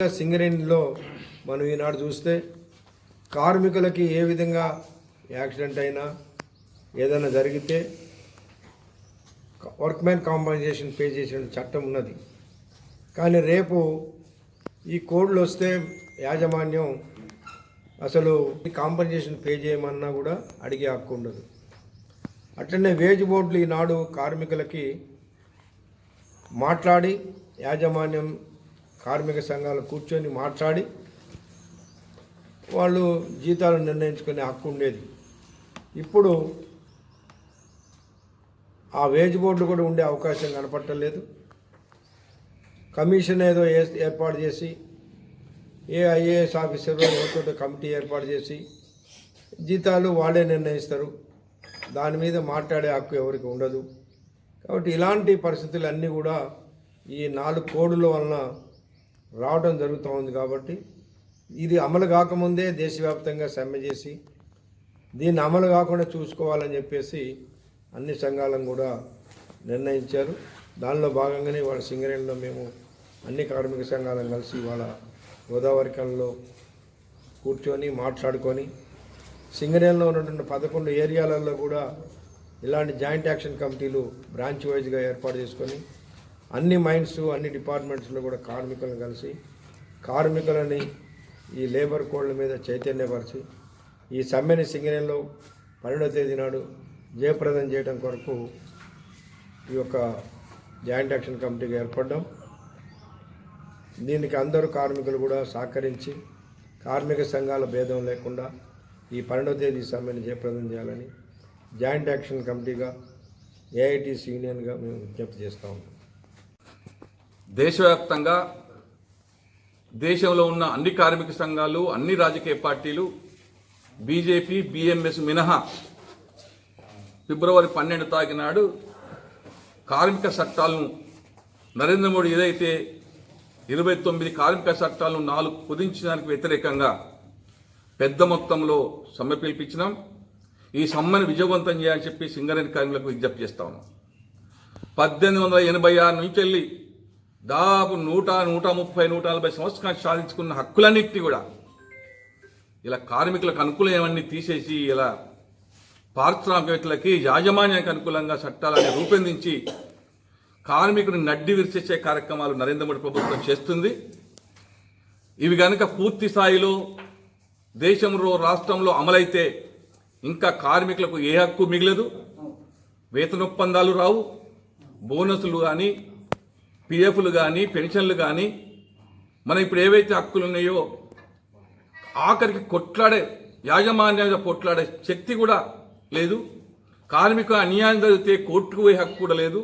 సింగరేణిలో మనం ఈనాడు చూస్తే కార్మికులకి ఏ విధంగా యాక్సిడెంట్ అయినా ఏదైనా జరిగితే వర్క్మెన్ కాంపన్సేషన్ పే చేసిన చట్టం ఉన్నది. కానీ రేపు ఈ కోడ్లు వస్తే యాజమాన్యం అసలు ఈ కాంపన్సేషన్ పే చేయమన్నా కూడా అడిగే హక్కు ఉండదు. అట్లనే వేజ్ బోర్డులు ఈనాడు కార్మికులకి మాట్లాడి యాజమాన్యం కార్మిక సంఘాలు కూర్చొని మాట్లాడి వాళ్ళు జీతాలు నిర్ణయించుకునే హక్కు ఉండేది. ఇప్పుడు ఆ వేజ్ బోర్డు కూడా ఉండే అవకాశం కనపట్టలేదు. కమిషన్ ఏదో ఏ- ఏర్పాటు చేసి ఏ ఐఏఎస్ ఆఫీసర్ ఎవరితో కమిటీ ఏర్పాటు చేసి జీతాలు వాళ్ళే నిర్ణయిస్తారు. దాని మీద మాట్లాడే హక్కు ఎవరికి ఉండదు. కాబట్టి ఇలాంటి పరిస్థితులు అన్నీ కూడా ఈ నాలుగు కోడుల వలన రావడం జరుగుతూ ఉంది కాబట్టి ఇది అమలు కాకముందే దేశవ్యాప్తంగా సమ్మె చేసి దీన్ని అమలు కాకుండా చూసుకోవాలని చెప్పేసి అన్ని సంఘాలను కూడా నిర్ణయించారు. దానిలో భాగంగానే వాళ్ళ సింగరేణిలో మేము అన్ని కార్మిక సంఘాలను కలిసి వాళ్ళ గోదావరి కళలో కూర్చొని మాట్లాడుకొని సింగరేణిలో ఉన్నటువంటి పదకొండు ఏరియాలలో కూడా ఇలాంటి జాయింట్ యాక్షన్ కమిటీలు బ్రాంచ్ వైజ్గా ఏర్పాటు చేసుకొని అన్ని మైండ్స్ అన్ని డిపార్ట్మెంట్స్లో కూడా కార్మికులను కలిసి కార్మికులని ఈ లేబర్ కోడ్ల మీద చైతన్యపరిచి ఈ సమ్మెని సింగరేణిలో పన్నెండో తేదీ నాడు జయప్రదం చేయడం కొరకు ఈ యొక్క జాయింట్ యాక్షన్ కమిటీగా ఏర్పడడం. దీనికి అందరూ కార్మికులు కూడా సహకరించి కార్మిక సంఘాల భేదం లేకుండా ఈ పన్నెండో తేదీ సమ్మెను జయప్రదం చేయాలని జాయింట్ యాక్షన్ కమిటీగా ఏఐటీసీ యూనియన్గా మేము విజ్ఞప్తి చేస్తూ ఉంటాం దేశవ్యాప్తంగా దేశంలో ఉన్న అన్ని కార్మిక సంఘాలు అన్ని రాజకీయ పార్టీలు బీజేపీ బిఎంఎస్ మినహా ఫిబ్రవరి పన్నెండు తారీఖు నాడు కార్మిక చట్టాలను నరేంద్ర మోడీ ఏదైతే ఇరవై తొమ్మిది కార్మిక చట్టాలను నాలుగు కుదించడానికి వ్యతిరేకంగా పెద్ద మొత్తంలో సమ్మె పిలిపించినాం. ఈ సమ్మెను విజయవంతం చేయాలని చెప్పి సింగరేణి కార్మికులకు విజ్ఞప్తి చేస్తా ఉన్నాం. పద్దెనిమిది వందల ఎనభై ఆరు నుంచి వెళ్ళి దాదాపు నూట నూట ముప్పై నూట నలభై సంవత్సరాలు సాధించుకున్న హక్కులన్నింటినీ కూడా ఇలా కార్మికులకు అనుకూలమన్నీ తీసేసి ఇలా పారిశ్రామికవేత్తలకి యాజమాన్యానికి అనుకూలంగా చట్టాలను రూపొందించి కార్మికుని నడ్డి విరిచేసే కార్యక్రమాలు నరేంద్ర మోడీ ప్రభుత్వం చేస్తుంది. ఇవి కనుక పూర్తి స్థాయిలో దేశంలో రాష్ట్రంలో అమలైతే ఇంకా కార్మికులకు ఏ హక్కు మిగలదు. వేతన ఒప్పందాలు రావు. బోనసులు కానీ పిఎఫ్లు కానీ పెన్షన్లు కానీ మనం ఇప్పుడు ఏవైతే హక్కులు ఉన్నాయో ఆఖరికి కొట్లాడే యాజమాన్యం కొట్లాడే శక్తి కూడా లేదు. కార్మిక అన్యాయం జరిగితే కోర్టుకు పోయే హక్కు కూడా లేదు.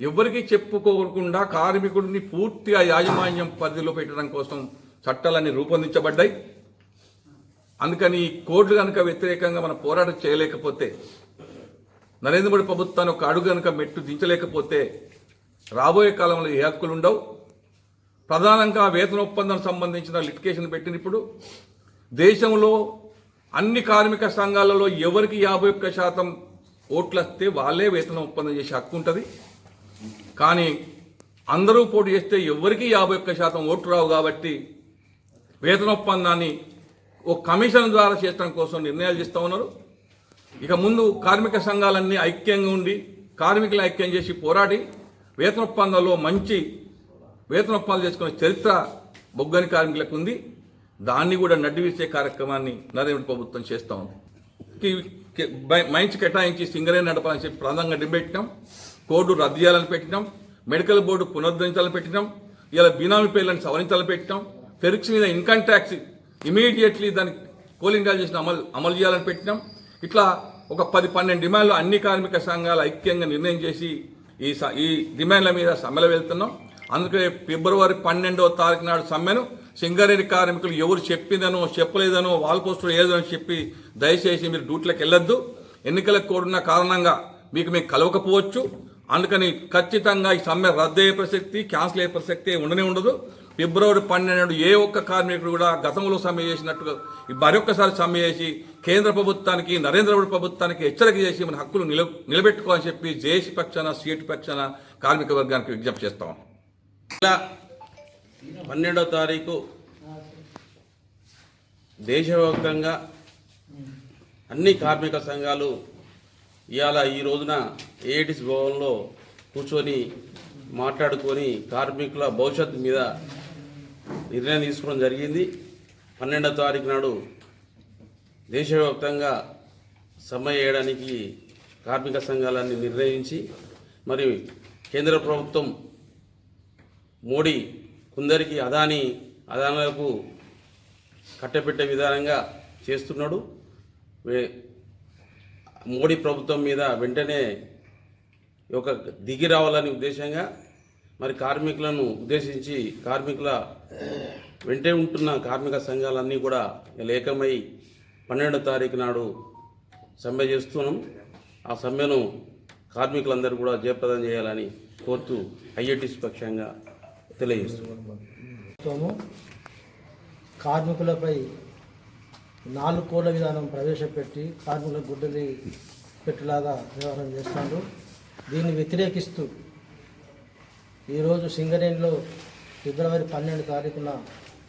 ఎవరికి చెప్పుకోకుండా కార్మికుడిని పూర్తిగా యాజమాన్యం పరిధిలో పెట్టడం కోసం చట్టాలన్నీ రూపొందించబడ్డాయి. అందుకని ఈ కోడ్లు కనుక వ్యతిరేకంగా మనం పోరాటం చేయలేకపోతే నరేంద్ర మోడీ ప్రభుత్వాన్ని ఒక అడుగు కనుక మెట్టు దించలేకపోతే రాబోయే కాలంలో ఏ హక్కులు ఉండవు. ప్రధానంగా వేతన ఒప్పందం సంబంధించిన లిటికేషన్ పెట్టిన ఇప్పుడు. దేశంలో అన్ని కార్మిక సంఘాలలో ఎవరికి యాభై ఒక్క శాతం ఓట్లు వస్తే వాళ్ళే వేతన ఒప్పందం చేసే హక్కు ఉంటుంది. కానీ అందరూ పోటీ చేస్తే ఎవరికి యాభై ఒక్క శాతం ఓట్లు రావు కాబట్టి వేతన ఒప్పందాన్ని ఓ కమిషన్ ద్వారా చేయడం కోసం నిర్ణయాలు చేస్తూ ఉన్నారు. ఇక ముందు కార్మిక సంఘాలన్నీ ఐక్యంగా ఉండి కార్మికులు ఐక్యం చేసి పోరాడి వేతన ఒప్పందంలో మంచి వేతన ఒప్పందాలు చేసుకునే చరిత్ర బొగ్గని కార్మికులకు ఉంది. దాన్ని కూడా నడ్డివిసే కార్యక్రమాన్ని నరేంద్ర ప్రభుత్వం చేస్తూ ఉంది. కి- మైన్స్ కేటాయించి సింగరే నడపాలని చెప్పి ప్రధానంగా డిబెట్టినాం కోర్టు రద్దు చేయాలని పెట్టినాం. మెడికల్ బోర్డు పునరుద్ధరించాలని పెట్టినాం. ఇలా బినామీ పేర్లను సవరించాలని పెట్టినాం. ఫెరిక్స్ మీద ఇన్కమ్ ట్యాక్స్ ఇమీడియట్లీ దానికి కోలింగ్ చేసిన అమలు అమలు చేయాలని పెట్టినాం. ఇట్లా ఒక పది పన్నెండు డిమాండ్లు అన్ని కార్మిక సంఘాలు ఐక్యంగా నిర్ణయం చేసి ఈ స- ఈ డిమాండ్ల మీద సమ్మెలో వెళ్తున్నాం. అందుకే ఫిబ్రవరి పన్నెండవ తారీఖు నాడు సమ్మెను సింగరేణి కార్మికులు ఎవరు చెప్పిందనో చెప్పలేదనో వాల్ పోస్టులు ఏదో చెప్పి దయచేసి మీరు డ్యూటీలకు వెళ్ళొద్దు. ఎన్నికలకు కూడిన కారణంగా మీకు మేము కలవకపోవచ్చు. అందుకని ఖచ్చితంగా ఈ సమ్మె రద్దు అయ్యే ప్రసక్తి క్యాన్సిల్ అయ్యే ప్రసక్తి ఉండనే ఉండదు. ఫిబ్రవరి పన్నెండు ఏ ఒక్క కార్మికుడు కూడా గతంలో సమ్మె చేసినట్టుగా మరొక్కసారి సమ్మె చేసి కేంద్ర ప్రభుత్వానికి నరేంద్ర మోడీ ప్రభుత్వానికి హెచ్చరిక చేసి మన హక్కులు నిల నిలబెట్టుకోవాలని చెప్పి జేఏసీ పక్షాన సీటు పక్షాన కార్మిక వర్గానికి విజ్ఞప్తి చేస్తాం ఇలా పన్నెండో తారీఖు దేశవ్యాప్తంగా అన్ని కార్మిక సంఘాలు ఇవాళ ఈ రోజున ఏడిస్ భవన్లో కూర్చొని మాట్లాడుకొని కార్మికుల భవిష్యత్తు మీద నిర్ణయం తీసుకోవడం జరిగింది. పన్నెండో తారీఖు నాడు దేశవ్యాప్తంగా సమ్మె చేయడానికి కార్మిక సంఘాలన్నీ నిర్ణయించి మరి కేంద్ర ప్రభుత్వం మోడీ కొందరికి అదాని అదానులకు కట్టపెట్టే విధానంగా చేస్తున్నాడు. వే- మోడీ ప్రభుత్వం మీద వెంటనే ఒక దిగి రావాలని ఉద్దేశంగా మరి కార్మికులను ఉద్దేశించి కార్మికుల వెంటే ఉంటున్న కార్మిక సంఘాలన్నీ కూడా లేఖమై పన్నెండో తారీఖు నాడు సమ్మె చేస్తున్నాం. ఆ సమ్మెను కార్మికులందరూ కూడా జయప్రదం చేయాలని కోరుతూ ఐఐటిసి పక్షంగా తెలియజేస్తున్నాం. కార్మికులపై నాలుగు కోళ్ళ విధానం ప్రవేశపెట్టి కార్మికుల గుడ్డలి పెట్టులాగా వ్యవహారం చేస్తున్నారు. దీన్ని వ్యతిరేకిస్తూ ఈరోజు సింగరేణిలో ఫిబ్రవరి పన్నెండు తారీఖున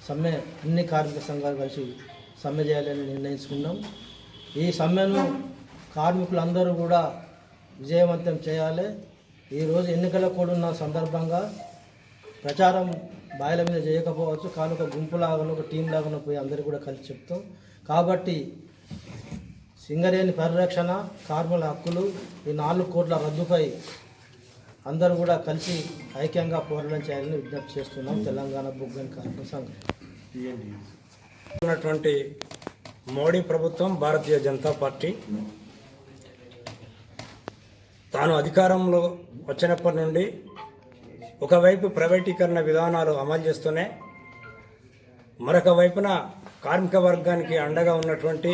సమ్మె అన్ని కార్మిక సంఘాలు కలిసి సమ్మె చేయాలని నిర్ణయించుకున్నాం. ఈ సమ్మెను కార్మికులందరూ కూడా విజయవంతం చేయాలి. ఈరోజు ఎన్నికల కూడా ఉన్న సందర్భంగా ప్రచారం బాయిల మీద చేయకపోవచ్చు కానీ ఒక గుంపులాగానో ఒక టీం లాగానో పోయి అందరూ కూడా కలిసి చెప్తాం. కాబట్టి సింగరేణి పరిరక్షణ కార్మికుల హక్కులు ఈ నాలుగు కోట్ల రద్దుపై అందరూ కూడా కలిసి ఐక్యంగా పోరాటం చేయాలని విజ్ఞప్తి చేస్తున్నాం. తెలంగాణ బుగ్గన్ కార్మిక సంఘం. ఉన్నటువంటి మోడీ ప్రభుత్వం భారతీయ జనతా పార్టీ తాను అధికారంలో వచ్చినప్పటి నుండి ఒకవైపు ప్రైవేటీకరణ విధానాలు అమలు చేస్తూనే మరొక వైపున కార్మిక వర్గానికి అండగా ఉన్నటువంటి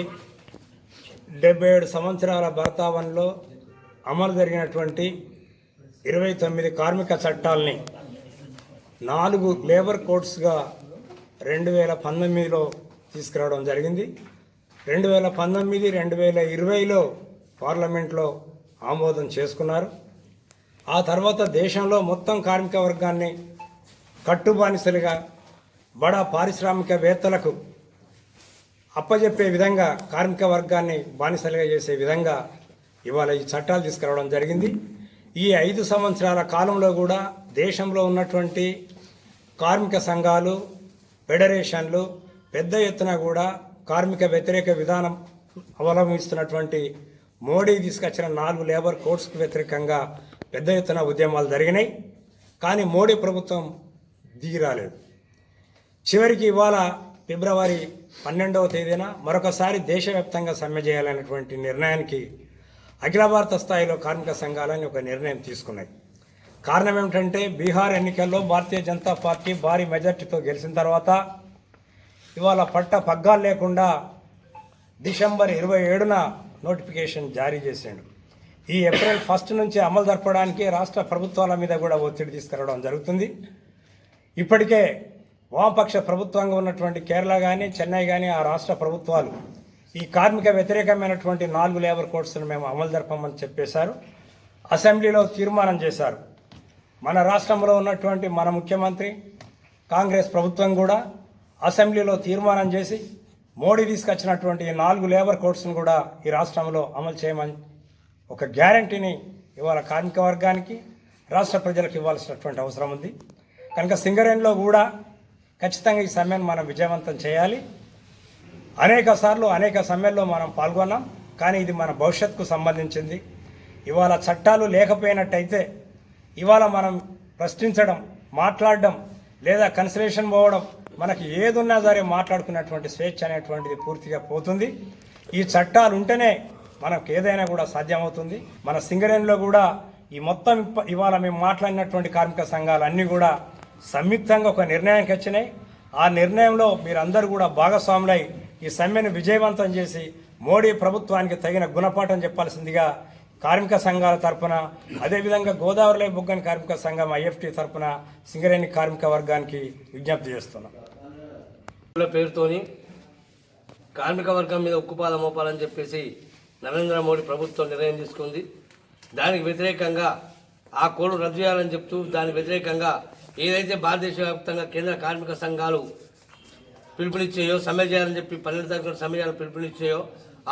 డెబ్బై ఏడు సంవత్సరాల భారతావన్లో అమలు జరిగినటువంటి ఇరవై తొమ్మిది కార్మిక చట్టాలని నాలుగు లేబర్ కోడ్స్గా రెండు వేల పంతొమ్మిదిలో తీసుకురావడం జరిగింది. రెండు వేల పంతొమ్మిది రెండు వేల ఇరవైలో పార్లమెంట్లో ఆమోదం చేసుకున్నారు. ఆ తర్వాత దేశంలో మొత్తం కార్మిక వర్గాన్ని కట్టుబానిసలుగా బడా పారిశ్రామికవేత్తలకు అప్పజెప్పే విధంగా కార్మిక వర్గాన్ని బానిసలుగా చేసే విధంగా ఇవాళ ఈ చట్టాలు తీసుకురావడం జరిగింది. ఈ ఐదు సంవత్సరాల కాలంలో కూడా దేశంలో ఉన్నటువంటి కార్మిక సంఘాలు ఫెడరేషన్లు పెద్ద ఎత్తున కూడా కార్మిక వ్యతిరేక విధానం అవలంబిస్తున్నటువంటి మోడీ తీసుకొచ్చిన నాలుగు లేబర్ కోడ్స్కు వ్యతిరేకంగా పెద్ద ఎత్తున ఉద్యమాలు జరిగినాయి. కానీ మోడీ ప్రభుత్వం దిగి రాలేదు. చివరికి ఇవాళ ఫిబ్రవరి పన్నెండవ తేదీన మరొకసారి దేశవ్యాప్తంగా సమ్మె చేయాలనేటువంటి నిర్ణయానికి అఖిల భారత స్థాయిలో కార్మిక సంఘాలని ఒక నిర్ణయం తీసుకున్నాయి. కారణం ఏమిటంటే బీహార్ ఎన్నికల్లో భారతీయ జనతా పార్టీ భారీ మెజార్టీతో గెలిచిన తర్వాత ఇవాళ పట్ట పగ్గాలు లేకుండా డిసెంబర్ ఇరవై ఏడున నోటిఫికేషన్ జారీ చేశాడు. ఈ ఏప్రిల్ ఫస్ట్ నుంచి అమలు జరపడానికి రాష్ట్ర ప్రభుత్వాల మీద కూడా ఒత్తిడి తీసుకురావడం జరుగుతుంది. ఇప్పటికే వామపక్ష ప్రభుత్వంగా ఉన్నటువంటి కేరళ కానీ చెన్నై కానీ ఆ రాష్ట్ర ప్రభుత్వాలు ఈ కార్మిక వ్యతిరేకమైనటువంటి నాలుగు లేబర్ కోడ్స్ను మేము అమలు జరపమని చెప్పేశారు. అసెంబ్లీలో తీర్మానం చేశారు. మన రాష్ట్రంలో ఉన్నటువంటి మన ముఖ్యమంత్రి కాంగ్రెస్ ప్రభుత్వం కూడా అసెంబ్లీలో తీర్మానం చేసి మోడీ తీసుకొచ్చినటువంటి ఈ నాలుగు లేబర్ కోడ్స్ను కూడా ఈ రాష్ట్రంలో అమలు చేయమని ఒక గ్యారంటీని ఇవాళ కార్మిక వర్గానికి రాష్ట్ర ప్రజలకు ఇవ్వాల్సినటువంటి అవసరం ఉంది. కనుక సింగరేణిలో కూడా ఖచ్చితంగా ఈ సమ్మెను మనం విజయవంతం చేయాలి. అనేక సార్లు అనేక సమ్మెల్లో మనం పాల్గొన్నాం. కానీ ఇది మన భవిష్యత్తుకు సంబంధించింది. ఇవాళ చట్టాలు లేకపోయినట్టయితే ఇవాళ మనం ప్రశ్నించడం మాట్లాడడం లేదా కన్సలేషన్ పోవడం మనకి ఏదున్నా సరే మాట్లాడుకున్నటువంటి స్వేచ్ఛ అనేటువంటిది పూర్తిగా పోతుంది. ఈ చట్టాలు ఉంటేనే మనకు ఏదైనా కూడా సాధ్యమవుతుంది. మన సింగరేణిలో కూడా ఈ మొత్తం ఇవాళ మేము మాట్లాడినటువంటి కార్మిక సంఘాలు అన్నీ కూడా సంయుక్తంగా ఒక నిర్ణయానికి వచ్చినాయి. ఆ నిర్ణయంలో మీరందరూ కూడా భాగస్వాములై ఈ సమ్మెను విజయవంతం చేసి మోడీ ప్రభుత్వానికి తగిన గుణపాఠం చెప్పాల్సిందిగా కార్మిక సంఘాల తరపున అదేవిధంగా గోదావరిలో బుగ్గని కార్మిక సంఘం ఐఎఫ్టీ తరపున సింగరేణి కార్మిక వర్గానికి విజ్ఞప్తి చేస్తున్నాం. పేరుతోని కార్మిక వర్గం మీద ఉక్కుపాద మోపాలని చెప్పేసి నరేంద్ర మోడీ ప్రభుత్వం నిర్ణయం తీసుకుంది. దానికి వ్యతిరేకంగా ఆ కోడ్ రద్దు చేయాలని చెప్తూ దానికి వ్యతిరేకంగా ఏదైతే భారతదేశ వ్యాప్తంగా కేంద్ర కార్మిక సంఘాలు పిలుపునిచ్చాయో సమ్మె చేయాలని చెప్పి పన్నెండు తారీఖున సమ్మె చేయాలని పిలుపునిచ్చాయో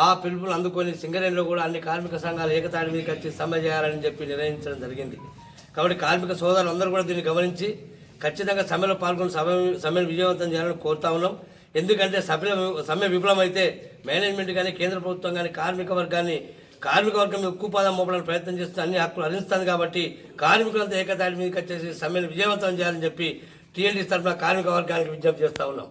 ఆ పిలుపులు అందుకొని సింగరేణిలో కూడా అన్ని కార్మిక సంఘాలు ఏకతాడి మీదకి వచ్చి సమ్మె చేయాలని చెప్పి నిర్ణయించడం జరిగింది. కాబట్టి కార్మిక సోదరులు అందరూ కూడా దీన్ని గమనించి ఖచ్చితంగా సమ్మెలో పాల్గొని సమ్మె సమ్మెను విజయవంతం చేయాలని కోరుతా ఉన్నాం. ఎందుకంటే సభ్యుల సమ్మె విఫలమైతే మేనేజ్మెంట్ కానీ కేంద్ర ప్రభుత్వం కానీ కార్మిక వర్గాన్ని కార్మిక వర్గం మీద ఉక్కుపాదం మోపడానికి ప్రయత్నం చేస్తూ అన్ని హక్కులు హరిస్తుంది కాబట్టి కార్మికులంతా ఏకతాటి మీదకి వచ్చేసి సమ్మెను విజయవంతం చేయాలని చెప్పి టీఎన్టీ తరఫున కార్మిక వర్గానికి విజ్ఞప్తి చేస్తా ఉన్నాం.